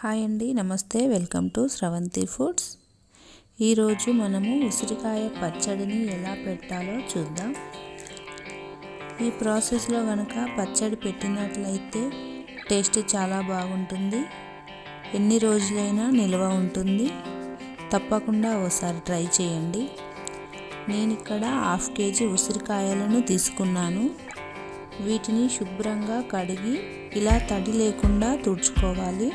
Hi అండి నమస్తే. Welcome to Sravanthi foods. ఈరోజు మనము ఉసిరికాయ పచ్చడిని ఎలా పెట్టాలో చూద్దాం. ఈ ప్రాసెస్లో కనుక పచ్చడి పెట్టినట్లయితే టేస్ట్ చాలా బాగుంటుంది. ఎన్ని రోజులైనా నిల్వ ఉంటుంది. తప్పకుండా ఒకసారి ట్రై చేయండి. నేను ఇక్కడ హాఫ్ కేజీ ఉసిరికాయలను తీసుకున్నాను. వీటిని శుభ్రంగా కడిగి ఇలా తడి లేకుండా తుడుచుకోవాలి.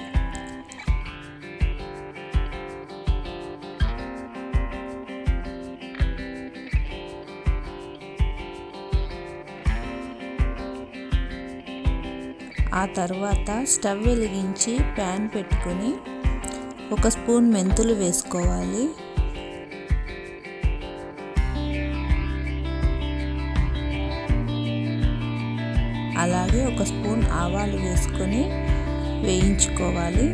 ఆ తర్వాత స్టవ్ వెలిగించి ప్యాన్ పెట్టుకొని ఒక స్పూన్ మెంతులు వేసుకోవాలి. అలాగే ఒక స్పూన్ ఆవాలు వేసుకొని వేయించుకోవాలి.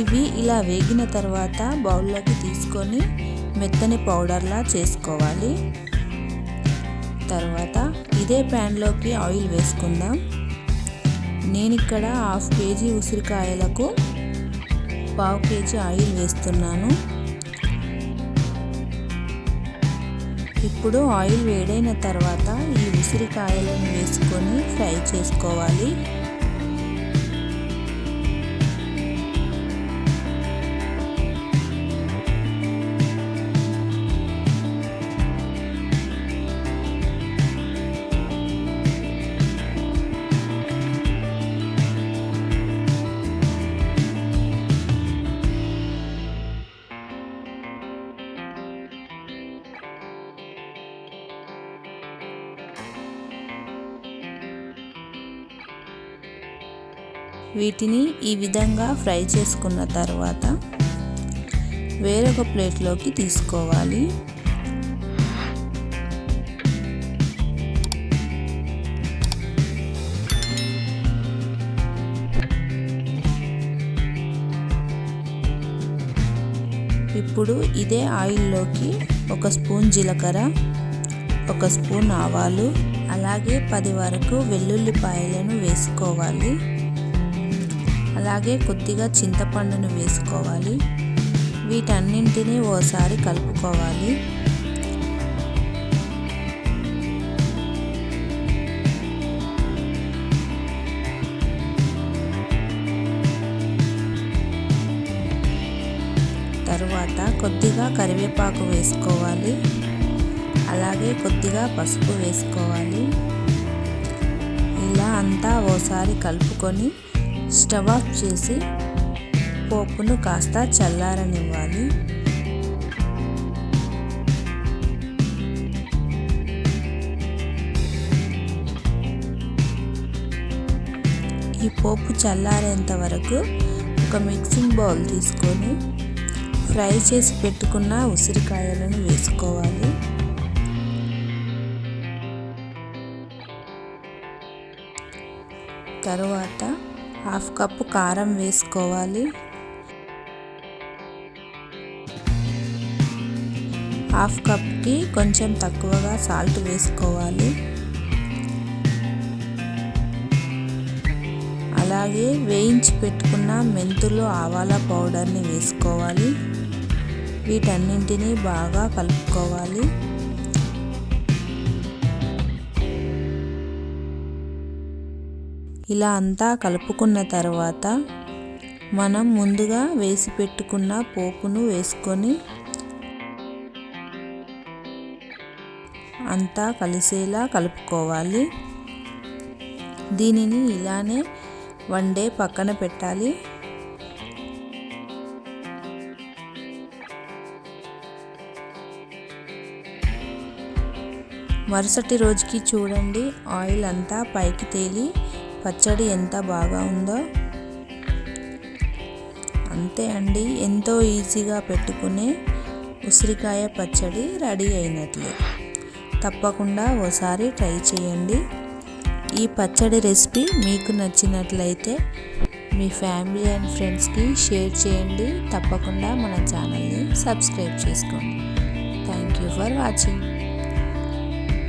ఇవి ఇలా వేగిన తర్వాత బౌల్లోకి తీసుకొని మెత్తని పౌడర్లా చేసుకోవాలి. తర్వాత ఇదే ప్యాన్లోకి ఆయిల్ వేసుకుందాం. నేను ఇక్కడ హాఫ్ కేజీ ఉసిరికాయలకు పావు కేజీ ఆయిల్ వేస్తున్నాను. ఇప్పుడు ఆయిల్ వేడైన తర్వాత ఈ ఉసిరికాయలను వేసుకొని ఫ్రై చేసుకోవాలి. వీటిని ఈ విధంగా ఫ్రై చేసుకున్న తర్వాత వేరొక ప్లేట్లోకి తీసుకోవాలి. ఇప్పుడు ఇదే ఆయిల్లోకి ఒక స్పూన్ జీలకర్ర ఒక స్పూన్ ఆవాలు అలాగే పది వరకు వెల్లుల్లిపాయలను వేసుకోవాలి. అలాగే కొద్దిగా చింతపండును వేసుకోవాలి. వీటన్నింటినీ ఓసారి కలుపుకోవాలి. తరువాత కొద్దిగా కరివేపాకు వేసుకోవాలి. అలాగే కొద్దిగా పసుపు వేసుకోవాలి. ఇలా అంతా ఓసారి కలుపుకొని స్టవ్ ఆఫ్ చేసి పోపును కాస్త చల్లారనివ్వాలి. ఈ పోపు చల్లారేంత వరకు ఒక మిక్సింగ్ బౌల్ తీసుకొని ఫ్రై చేసి పెట్టుకున్న ఉసిరికాయలను వేసుకోవాలి. తరువాత హాఫ్ కప్పు కారం వేసుకోవాలి. హాఫ్ కప్కి కొంచెం తక్కువగా సాల్ట్ వేసుకోవాలి. అలాగే వేయించి పెట్టుకున్న మెంతులు ఆవాల పౌడర్ని వేసుకోవాలి. వీటన్నింటినీ బాగా కలుపుకోవాలి. ఇలా అంతా కలుపుకున్న తర్వాత మనం ముందుగా వేసి పెట్టుకున్న పోపును వేసుకొని అంతా కలిసేలా కలుపుకోవాలి. దీనిని ఇలానే వన్ డే పక్కన పెట్టాలి. మరుసటి రోజుకి చూడండి ఆయిల్ అంతా పైకి తేలి పచ్చడి ఎంత బాగా ఉందో. అంతే అండి. ఎంతో ఈజీగా పెట్టుకునే ఉసిరికాయ పచ్చడి రెడీ అయినట్లే. తప్పకుండా ఓసారి ట్రై చేయండి. ఈ పచ్చడి రెసిపీ మీకు నచ్చినట్లయితే మీ ఫ్యామిలీ అండ్ ఫ్రెండ్స్కి షేర్ చేయండి. తప్పకుండా మన ఛానల్ని సబ్స్క్రైబ్ చేసుకోండి. Thank you for watching.